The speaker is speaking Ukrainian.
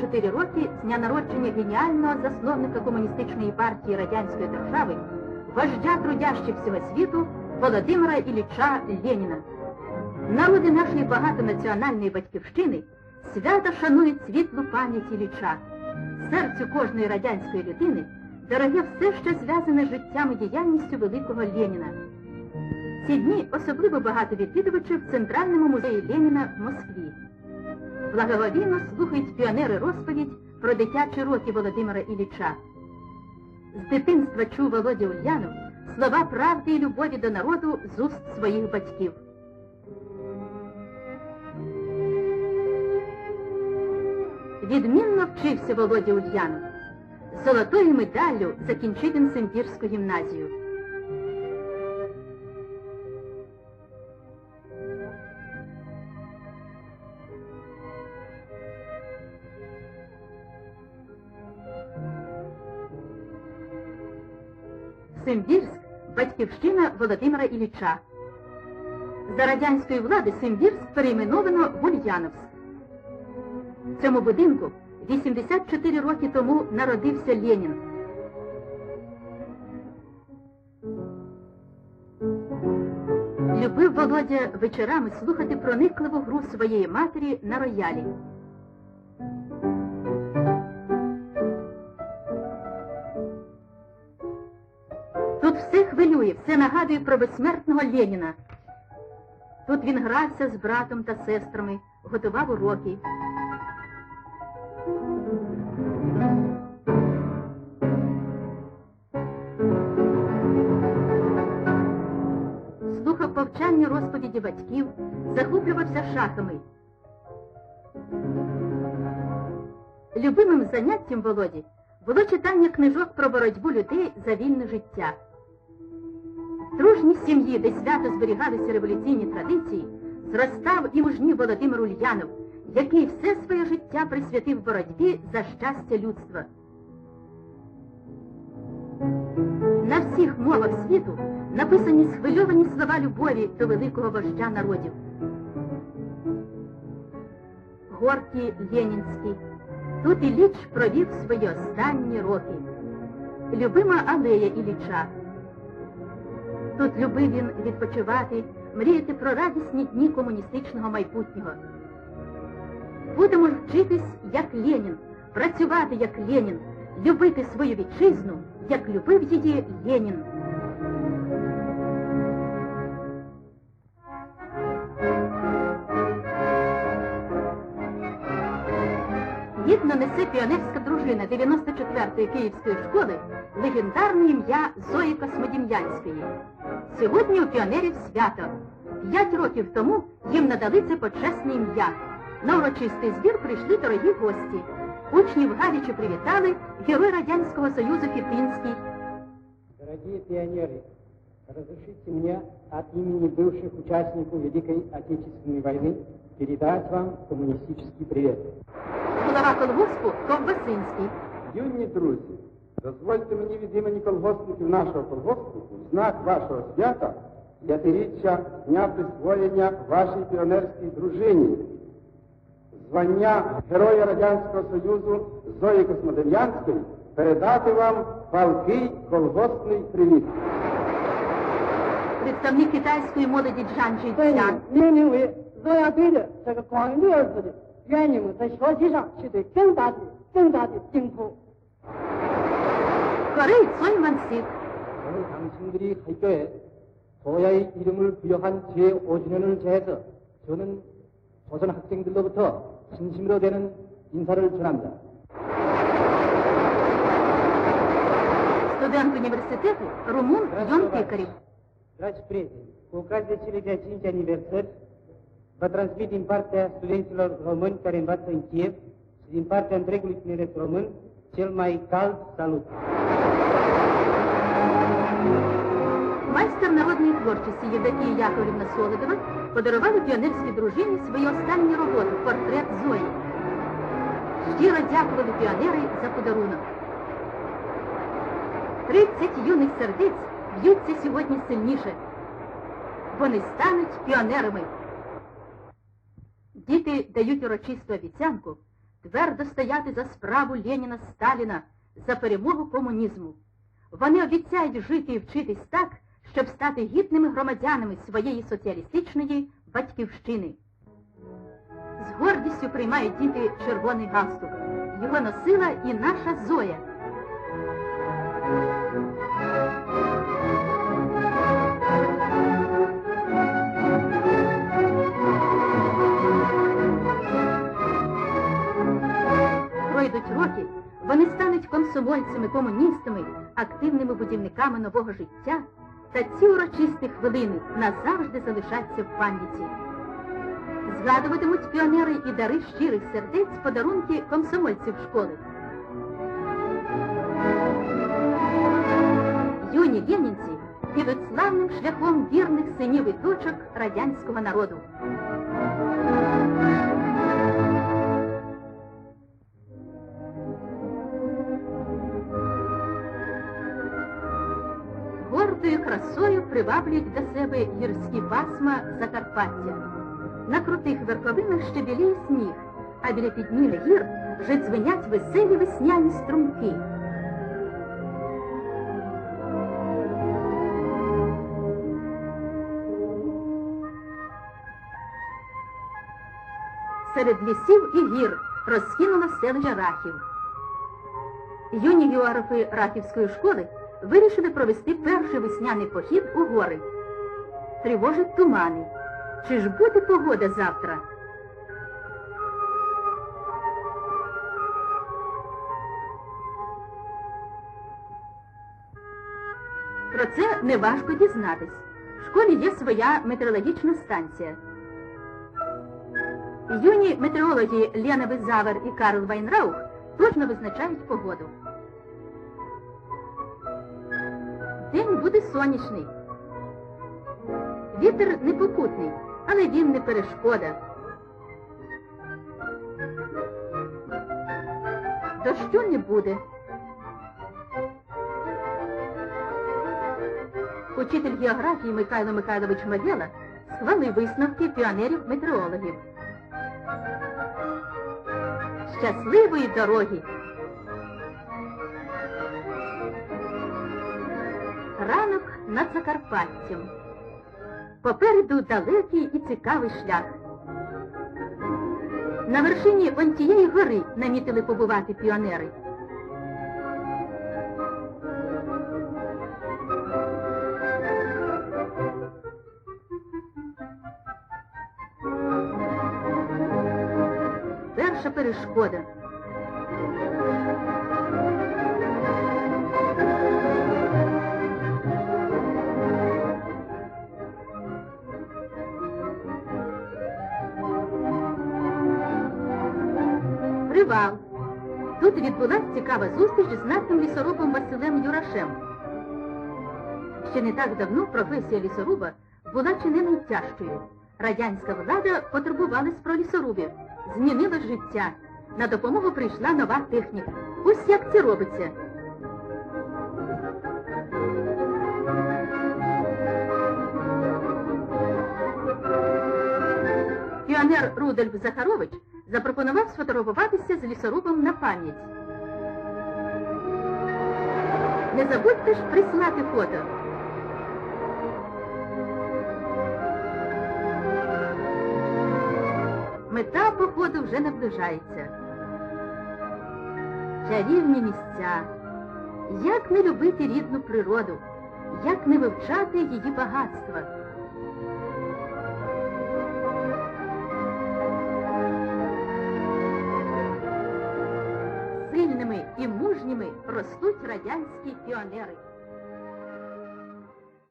84 роки з дня народження геніального засновника комуністичної партії Радянської держави, вождя трудящих всього світу Володимира Ілліча Леніна. Народи нашої багатонаціональної батьківщини свято шанують світлу пам'ять Ілліча. Серцю кожної радянської людини дороге все, що зв'язане з життям і діяльністю великого Леніна. Ці дні особливо багато відвідувачів в Центральному музеї Леніна в Москві. Благоговійно слухають піонери розповідь про дитячі роки Володимира Ілліча. З дитинства чув Володя Ульянов слова правди і любові до народу з уст своїх батьків. Відмінно вчився Володя Ульянов. Золотою медаллю закінчив він Симбірську гімназію. Симбірськ батьківщина Володимира Ілліча. За радянської влади Симбірськ перейменовано в Ульяновськ. В цьому будинку 84 роки тому народився Ленін. Любив Володя вечорами слухати проникливу гру своєї матері на роялі. Тут все хвилює, все нагадує про безсмертного Леніна. Тут він грався з братом та сестрами, готував уроки. Слухав повчальні розповіді батьків, захоплювався шахами. Любимим заняттям Володі було читання книжок про боротьбу людей за вільне життя. Дружній сім'ї, де свято зберігалися революційні традиції, зростав і мужній Володимир Ульянов, який все своє життя присвятив боротьбі за щастя людства. На всіх мовах світу написані схвильовані слова любові до великого вождя народів. Горький Ленінський. Тут Ілліч провів свої останні роки. Любима алея Ілліча. Тут любив він відпочивати, мріяти про радісні дні комуністичного майбутнього. Будемо вчитись, як Ленін, працювати, як Ленін, любити свою вітчизну, як любив її Ленін. Гідно несе піонерська дружина 94-ї Київської школи легендарне ім'я Зої Космодім'янської. Сьогодні у піонерів свято. П'ять років тому їм надали це почесне ім'я. На урочистий збір прийшли дорогі гості. Учнів гаряче привітали герой Радянського Союзу Фіпінський. Дорогие пионеры, разрешите мне от имени бывших участников Великой Отечественной войны передать вам коммунистический привет. Голова колгоспу Ковбасинський. Юні друзі, дозвольте мені від імені колгоспників нашого колгоспу у знак вашого свята п'ятиріччя дня присвоєння вашій піонерській дружині. Звання Героя Радянського Союзу Зої Космодем'янської передати вам палкий колгоспний привіт. Представник китайської молоді Джан 所以 Джійцян. 命名为若要对着这个“光六”二字的，愿你们在学习上取得更大的、更大的进步。 Корей Цой Мансик. 오늘 당신들이 학교에 소야의 이름을 부여한 제5주년을 제해서 저는 조선 학생들로부터 진심으로 되는 인사를 전합니다. Студент університету Румун Йон Пікарів. Dragi prieteni, cu ocazia celei de-a cinci aniversări, vă transmit din partea studenților români care învață în Kiev și din partea întregului tineret român cel mai cald salut. Майстер народної творчості Євдокія Яковлівна Солодова подарувала піонерській дружині свою останню роботу портрет Зої. Щиро дякували піонери за подарунок. 30 юних сердець б'ються сьогодні сильніше. Вони стануть піонерами. Діти дають урочисту обіцянку твердо стояти за справу Леніна Сталіна, за перемогу комунізму. Вони обіцяють жити і вчитись так, щоб стати гідними громадянами своєї соціалістичної батьківщини. З гордістю приймають діти червоний галстук. Його носила і наша Зоя. Пройдуть роки, вони стануть комсомольцями, комуністами, активними будівниками нового життя, та ці урочисті хвилини назавжди залишаться в пам'яті. Згадуватимуть піонери і дари щирих сердець подарунки комсомольців школи. Юні ленінці підуть славним шляхом вірних синів і дочок радянського народу. Красою приваблюють до себе гірські пасма Закарпаття. На крутих верховинах ще біліє сніг, а біля підніми гір вже дзвенять веселі весняні струмки. Серед лісів і гір розкинуло селище Рахів. Юні географи Рахівської школи вирішили провести перший весняний похід у гори. Тривожать тумани. Чи ж буде погода завтра? Про це неважко дізнатись. В школі є своя метеорологічна станція. Юні метеорологи Лена Безавер і Карл Вайнраух точно визначають погоду. Буде сонячний. Вітер непокутний, але він не перешкода. Дощу не буде. Учитель географії Михайло Михайлович Могила схвалив висновки піонерів-метеорологів. Щасливої дороги! Ранок над Закарпаттям. Попереду далекий і цікавий шлях. На вершині он тієї гори намітили побувати піонери. Перша перешкода. Привал. Тут відбулась цікава зустріч з нашим лісорубом Василем Юрашем. Ще не так давно професія лісоруба була чи не найтяжчою. Радянська влада потурбувалась про лісорубів, змінила життя. На допомогу прийшла нова техніка. Ось як це робиться. Піонер Рудольф Захарович запропонував сфотографуватися з лісорубом на пам'ять. Не забудьте ж прислати фото. Мета походу вже наближається. Чарівні місця. Як не любити рідну природу, як не вивчати її багатства. Мужніми ростуть радянські піонери.